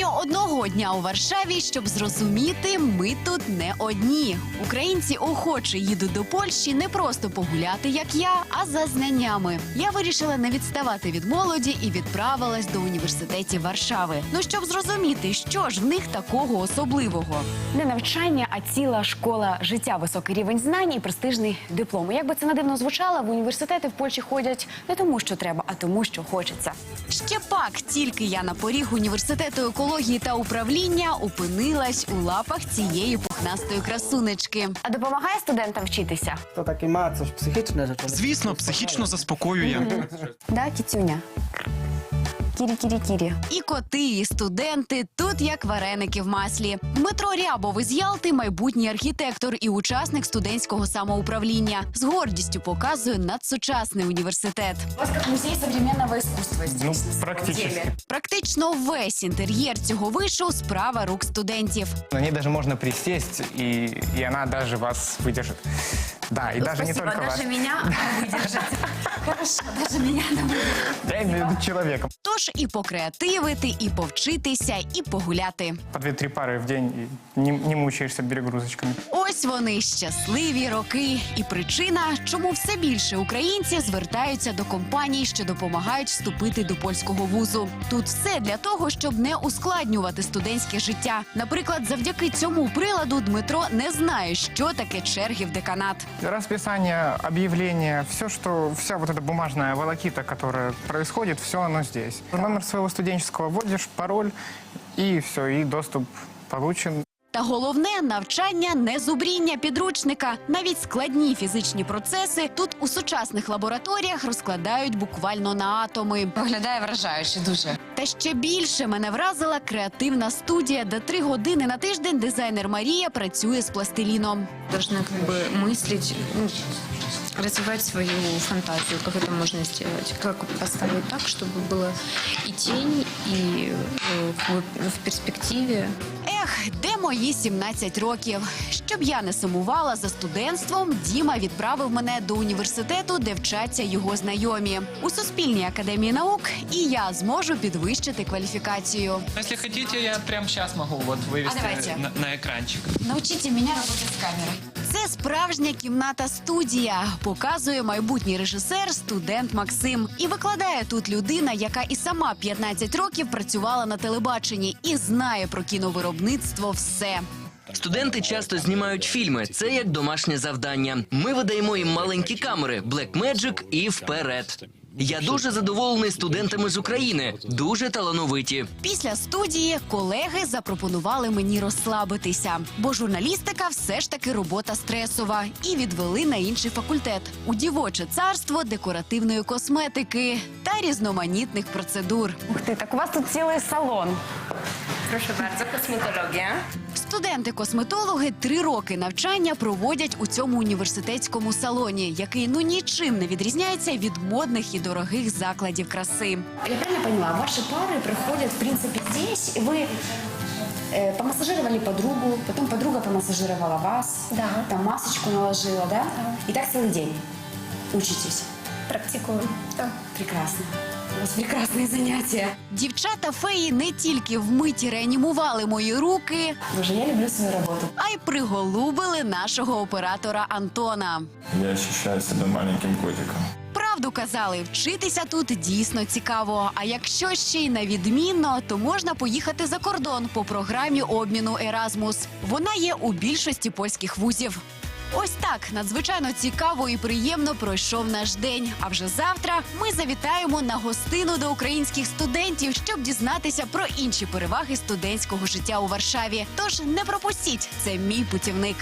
Достатньо одного дня у Варшаві, щоб зрозуміти, ми тут не одні. Українці охоче їдуть до Польщі не просто погуляти, як я, а за знаннями. Я вирішила не відставати від молоді і відправилась до університетів Варшави. Ну щоб зрозуміти, що ж в них такого особливого. Не навчання, а ціла школа життя, високий рівень знань і престижний диплом. Як би це не дивно звучало, в університети в Польщі ходять не тому, що треба, а тому, що хочеться. Ще пак, тільки я на поріг університету екології та управління опинилась у лапах цієї пухнастої красунечки. А допомагає студентам вчитися? То takie ma coś psychiczne, że człowiek... Звісно, психічно заспокоює. Да, кіцюня. Кірі-кірі-кірі. І коти, і студенти тут як вареники в маслі. Дмитро Рябов із Ялти, майбутній архітектор і учасник студентського самоуправління. З гордістю показує надсучасний університет. У вас як музей современного искусства здесь. Ну, деле. Практично весь інтер'єр цього вишу справа рук студентів. На ней даже можно присесть, и, и она даже вас выдержит. Да, и даже не Спасибо, только вас. даже меня выдержит. Хорошо, даже меня она выдержит. Я имею в виду человека. Тож і покреативити, і повчитися, і погуляти. По две-три пары в день и не, не мучаешься перегрузочками. Ось вони щасливі роки, і причина, чому все більше українців звертаються до компаній, що допомагають вступити до польського вузу. Тут все для того, щоб не ускладнювати студентське життя. Наприклад, завдяки цьому приладу Дмитро не знає, що таке черги в деканат. Расписание, объявление, все, что, вся вот эта бумажная волокита, которая происходит, все оно здесь. Номер своего студенческого вводишь, пароль, и все, и доступ получен. Та головне навчання не зубріння підручника. Навіть складні фізичні процеси тут у сучасних лабораторіях розкладають буквально на атоми. Виглядає вражаюче дуже. Та ще більше мене вразила креативна студія, де три години на тиждень дизайнер Марія працює з пластиліном. Должна как бы мыслить, ну, развивать свою фантазию, как это можно сделать, как поставить так, чтобы было и тень, и э, в, в перспективе Ех, де мої 17 років? Щоб я не сумувала за студентством, Діма відправив мене до університету, де вчаться його знайомі. У Суспільній академії наук і я зможу підвищити кваліфікацію. Если хотите, я прямо сейчас могу вот вывести давайте. на, на экранчик. Научите мене роботи з камерою. Справжня кімната студія. Показує майбутній режисер, студент Максим. І викладає тут людина, яка і сама 15 років працювала на телебаченні і знає про кіновиробництво все. Студенти часто знімають фільми. Це як домашнє завдання. Ми видаємо їм маленькі камери Blackmagic і вперед. Я дуже задоволений студентами з України, дуже талановиті. Після студії колеги запропонували мені розслабитися, бо журналістика все ж таки робота стресова, і відвели на інший факультет у дівоче царство декоративної косметики та різноманітних процедур. Ух ти, так у вас тут цілий салон. Прошу bardzo, косметологія. Студенти-косметологи три роки навчання проводять у цьому університетському салоні, який ну нічим не відрізняється від модних і дорогих закладів краси. Я правильно поняла, ваши пары проходят, в принципе, здесь, и вы э, помассажировали подругу, потом подруга помассажировала вас, Да. там масочку наложила, да? И так целый день учитесь. Практикую. Так. Прекрасно. У вас прекрасные занятия. Дівчата феї не тільки вмиті реанімували мої руки, Боже, я люблю свою работу. а й приголубили нашого оператора Антона. Я ощущаю себя маленьким котиком. Правду казали, вчитися тут дійсно цікаво. А якщо ще й на відмінно, то можна поїхати за кордон по програмі обміну Еразмус. Вона є у більшості польських вузів. Ось так надзвичайно цікаво і приємно пройшов наш день. А вже завтра ми завітаємо на гостину до українських студентів, щоб дізнатися про інші переваги студентського життя у Варшаві. Тож не пропустіть, це мій путівник.